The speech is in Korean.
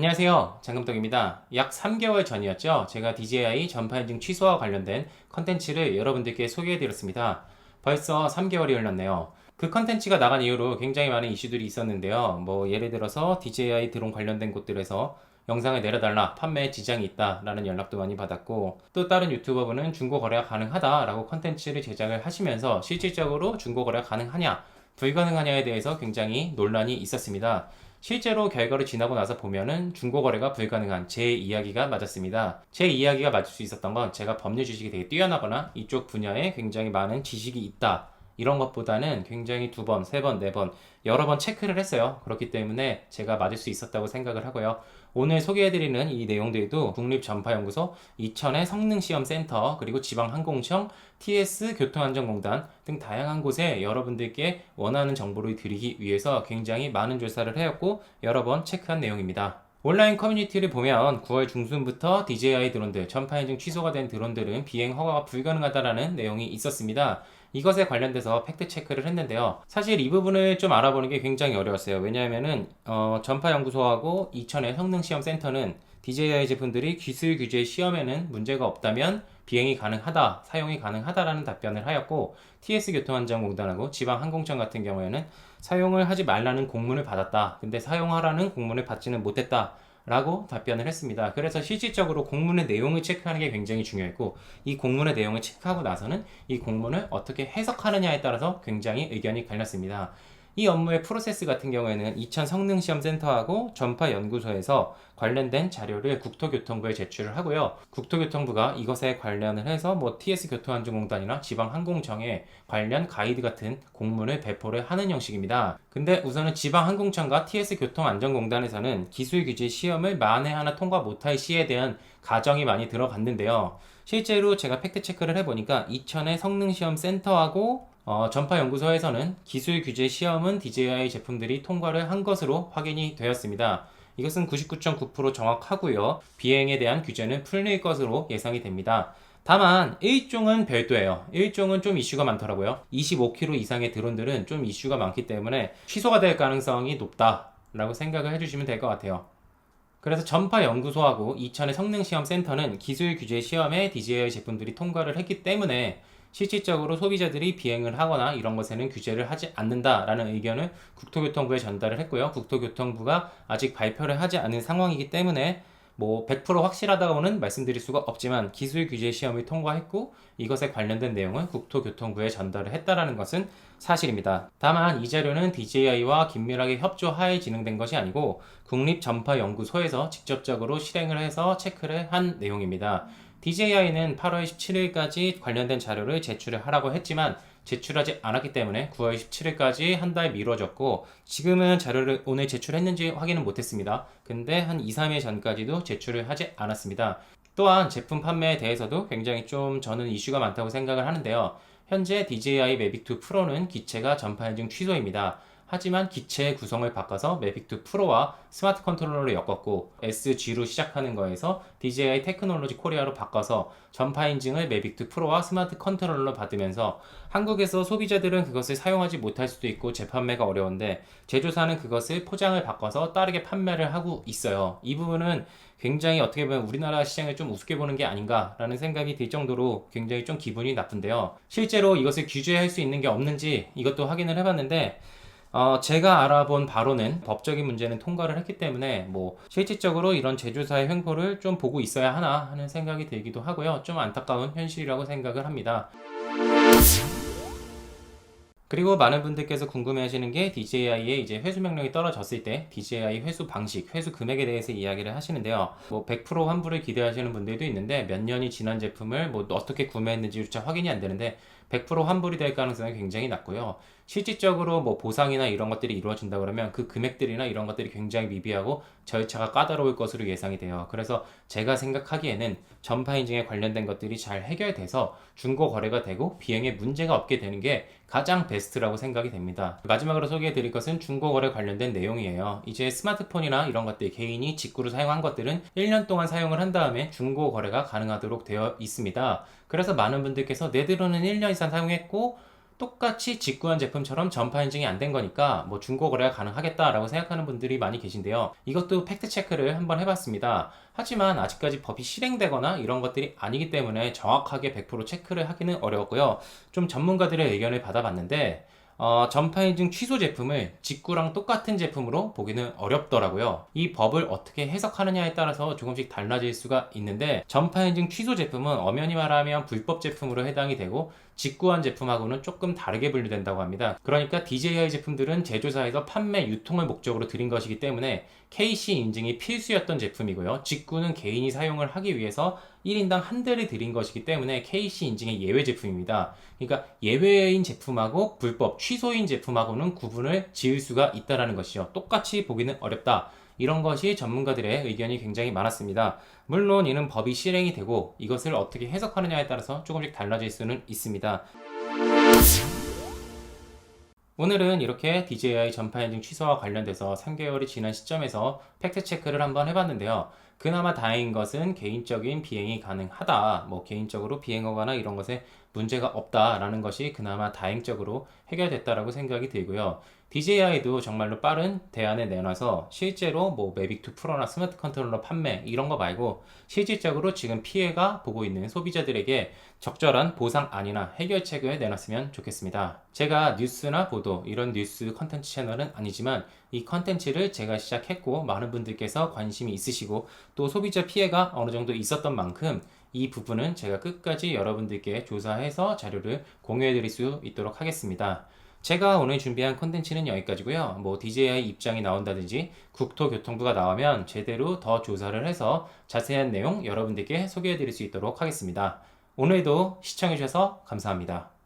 안녕하세요. 장금덕입니다. 약 3개월 전이었죠. 제가 DJI 전파 인증 취소와 관련된 컨텐츠를 여러분들께 소개해드렸습니다. 벌써 3개월이 흘렀네요. 그 컨텐츠가 나간 이후로 굉장히 많은 이슈들이 있었는데요. 뭐 예를 들어서 DJI 드론 관련된 곳들에서 영상을 내려달라 판매에 지장이 있다 라는 연락도 많이 받았고 또 다른 유튜버분은 중고 거래가 가능하다 라고 컨텐츠를 제작을 하시면서 실질적으로 중고 거래가 가능하냐 불가능하냐에 대해서 굉장히 논란이 있었습니다. 실제로 결과를 지나고 나서 보면은 중고 거래가 불가능한 제 이야기가 맞았습니다. 제 이야기가 맞을 수 있었던 건 제가 법률 지식이 되게 뛰어나거나 이쪽 분야에 굉장히 많은 지식이 있다. 이런 것보다는 굉장히 두 번, 세 번, 네 번, 여러 번 체크를 했어요. 그렇기 때문에 제가 맞을 수 있었다고 생각을 하고요. 오늘 소개해드리는 이 내용들도 국립전파연구소, 이천의 성능시험센터, 그리고 지방항공청, TS 교통안전공단 등 다양한 곳에 여러분들께 원하는 정보를 드리기 위해서 굉장히 많은 조사를 해왔고 여러 번 체크한 내용입니다. 온라인 커뮤니티를 보면 9월 중순부터 DJI 드론들, 전파 인증 취소가 된 드론들은 비행 허가가 불가능하다라는 내용이 있었습니다. 이것에 관련돼서 팩트 체크를 했는데요. 사실 이 부분을 좀 알아보는 게 굉장히 어려웠어요. 왜냐하면은 어, 전파 연구소하고 이천의 성능 시험 센터는 DJI 제품들이 기술 규제 시험에는 문제가 없다면 비행이 가능하다, 사용이 가능하다라는 답변을 하였고 TS 교통안전공단하고 지방 항공청 같은 경우에는 사용을 하지 말라는 공문을 받았다. 근데 사용하라는 공문을 받지는 못했다. 라고 답변을 했습니다. 그래서 실질적으로 공문의 내용을 체크하는 게 굉장히 중요했고, 이 공문의 내용을 체크하고 나서는 이 공문을 어떻게 해석하느냐에 따라서 굉장히 의견이 갈렸습니다. 이 업무의 프로세스 같은 경우에는 이천 성능시험센터하고 전파연구소에서 관련된 자료를 국토교통부에 제출을 하고요. 국토교통부가 이것에 관련을 해서 뭐 TS 교통안전공단이나 지방항공청에 관련 가이드 같은 공문을 배포를 하는 형식입니다. 근데 우선은 지방항공청과 TS 교통안전공단에서는 기술규제 시험을 만에 하나 통과 못할 시에 대한 가정이 많이 들어갔는데요. 실제로 제가 팩트 체크를 해보니까 이천의 성능 시험 센터하고 어, 전파연구소에서는 기술 규제 시험은 DJI 제품들이 통과를 한 것으로 확인이 되었습니다. 이것은 99.9% 정확하고요. 비행에 대한 규제는 풀릴 것으로 예상이 됩니다. 다만 1종은 별도예요. 1종은 좀 이슈가 많더라고요. 25kg 이상의 드론들은 좀 이슈가 많기 때문에 취소가 될 가능성이 높다라고 생각을 해주시면 될 것 같아요. 그래서 전파 연구소하고 이천의 성능 시험 센터는 기술 규제 시험에 DJI 제품들이 통과를 했기 때문에 실질적으로 소비자들이 비행을 하거나 이런 것에는 규제를 하지 않는다라는 의견을 국토교통부에 전달을 했고요. 국토교통부가 아직 발표를 하지 않은 상황이기 때문에 뭐 100% 확실하다고는 말씀드릴 수가 없지만 기술 규제 시험을 통과했고 이것에 관련된 내용을 국토교통부에 전달을 했다라는 것은 사실입니다. 다만 이 자료는 DJI와 긴밀하게 협조하에 진행된 것이 아니고 국립전파연구소에서 직접적으로 실행을 해서 체크를 한 내용입니다. DJI는 8월 17일까지 관련된 자료를 제출을 하라고 했지만 제출하지 않았기 때문에 9월 17일까지 한 달 미뤄졌고 지금은 자료를 오늘 제출했는지 확인은 못했습니다. 근데 한 2, 3일 전까지도 제출을 하지 않았습니다. 또한 제품 판매에 대해서도 굉장히 좀 저는 이슈가 많다고 생각을 하는데요. 현재 DJI Mavic 2 Pro는 기체가 전파 인증 취소입니다. 하지만 기체의 구성을 바꿔서 매빅2 프로와 스마트 컨트롤러를 엮었고 SG로 시작하는 거에서 DJI 테크놀로지 코리아로 바꿔서 전파 인증을 매빅2 프로와 스마트 컨트롤러 받으면서 한국에서 소비자들은 그것을 사용하지 못할 수도 있고 재판매가 어려운데 제조사는 그것을 포장을 바꿔서 빠르게 판매를 하고 있어요. 이 부분은 굉장히 어떻게 보면 우리나라 시장을 좀 우습게 보는 게 아닌가라는 생각이 들 정도로 굉장히 좀 기분이 나쁜데요. 실제로 이것을 규제할 수 있는 게 없는지 이것도 확인을 해봤는데 어, 제가 알아본 바로는 법적인 문제는 통과를 했기 때문에 뭐 실질적으로 이런 제조사의 횡포를 좀 보고 있어야 하나 하는 생각이 들기도 하고요. 좀 안타까운 현실이라고 생각을 합니다. 그리고 많은 분들께서 궁금해 하시는 게 DJI의 이제 회수 명령이 떨어졌을 때 DJI 회수 방식, 회수 금액에 대해서 이야기를 하시는데요. 뭐 100% 환불을 기대하시는 분들도 있는데 몇 년이 지난 제품을 뭐 어떻게 구매했는지조차 확인이 안 되는데 100% 환불이 될 가능성이 굉장히 낮고요. 실질적으로 뭐 보상이나 이런 것들이 이루어진다 그러면 그 금액들이나 이런 것들이 굉장히 미비하고 절차가 까다로울 것으로 예상이 돼요. 그래서 제가 생각하기에는 전파 인증에 관련된 것들이 잘 해결돼서 중고 거래가 되고 비행에 문제가 없게 되는 게 가장 베스트라고 생각이 됩니다. 마지막으로 소개해 드릴 것은 중고 거래 관련된 내용이에요. 이제 스마트폰이나 이런 것들 개인이 직구로 사용한 것들은 1년 동안 사용을 한 다음에 중고 거래가 가능하도록 되어 있습니다. 그래서 많은 분들께서 내 드론은 1년 이상 사용했고 똑같이 직구한 제품처럼 전파 인증이 안 된 거니까 뭐 중고 거래가 가능하겠다라고 생각하는 분들이 많이 계신데요. 이것도 팩트 체크를 한번 해봤습니다. 하지만 아직까지 법이 실행되거나 이런 것들이 아니기 때문에 정확하게 100% 체크를 하기는 어려웠고요. 좀 전문가들의 의견을 받아봤는데 어, 전파 인증 취소 제품을 직구랑 똑같은 제품으로 보기는 어렵더라고요. 이 법을 어떻게 해석하느냐에 따라서 조금씩 달라질 수가 있는데 전파 인증 취소 제품은 엄연히 말하면 불법 제품으로 해당이 되고 직구한 제품하고는 조금 다르게 분류된다고 합니다. 그러니까 DJI 제품들은 제조사에서 판매, 유통을 목적으로 들인 것이기 때문에 KC 인증이 필수였던 제품이고요. 직구는 개인이 사용을 하기 위해서 1인당 한 대를 들인 것이기 때문에 KC 인증의 예외 제품입니다. 그러니까 예외인 제품하고 불법 취소인 제품하고는 구분을 지을 수가 있다라는 것이죠. 똑같이 보기는 어렵다. 이런 것이 전문가들의 의견이 굉장히 많았습니다. 물론 이는 법이 실행이 되고 이것을 어떻게 해석하느냐에 따라서 조금씩 달라질 수는 있습니다. 오늘은 이렇게 DJI 전파 인증 취소와 관련돼서 3개월이 지난 시점에서 팩트 체크를 한번 해봤는데요. 그나마 다행인 것은 개인적인 비행이 가능하다. 뭐 개인적으로 비행하거나 이런 것에 문제가 없다라는 것이 그나마 다행적으로 해결됐다라고 생각이 들고요. DJI도 정말로 빠른 대안을 내놔서 실제로 뭐 매빅2 프로나 스마트 컨트롤러 판매 이런 거 말고 실질적으로 지금 피해가 보고 있는 소비자들에게 적절한 보상안이나 해결책을 내놨으면 좋겠습니다. 제가 뉴스나 보도 이런 뉴스 컨텐츠 채널은 아니지만 이 컨텐츠를 제가 시작했고 많은 분들께서 관심이 있으시고 또 소비자 피해가 어느 정도 있었던 만큼 이 부분은 제가 끝까지 여러분들께 조사해서 자료를 공유해 드릴 수 있도록 하겠습니다. 제가 오늘 준비한 콘텐츠는 여기까지고요. 뭐 DJI 입장이 나온다든지 국토교통부가 나오면 제대로 더 조사를 해서 자세한 내용 여러분들께 소개해 드릴 수 있도록 하겠습니다. 오늘도 시청해 주셔서 감사합니다.